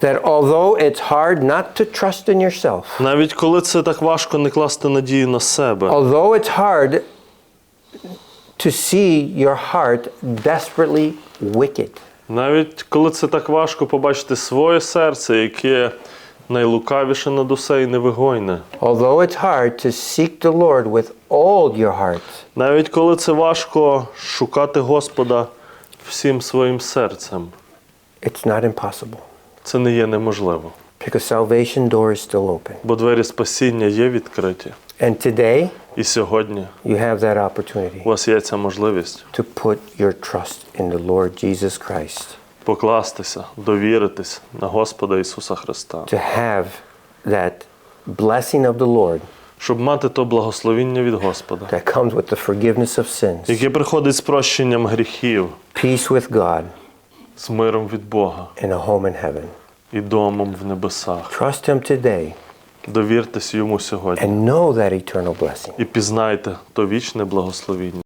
that although it's hard not to trust in yourself, Навіть коли це так важко не класти надію на себе, although it's hard to see your heart desperately wicked, навіть коли це так важко побачити своє серце, яке найлукавіше над усе і невигойне. although it's hard to seek the Lord with all your heart, Навіть коли це важко шукати Господа всім своїм серцем, it's not impossible це не є неможливо. because salvation door is still open. Бо двері спасіння є відкриті. And today, І сьогодні you have that opportunity у вас є ця можливість to put your trust in the Lord Jesus Christ, покластися, довіритись на Господа Ісуса Христа, to have that blessing of the Lord щоб мати то благословіння від Господа, that comes with the forgiveness of sins, яке приходить з прощенням гріхів, peace with God, з миром від Бога and a home in heaven. і домом в небесах. Trust Him today Довіртесь йому сьогодні and know that eternal blessing. і пізнайте то вічне благословіння.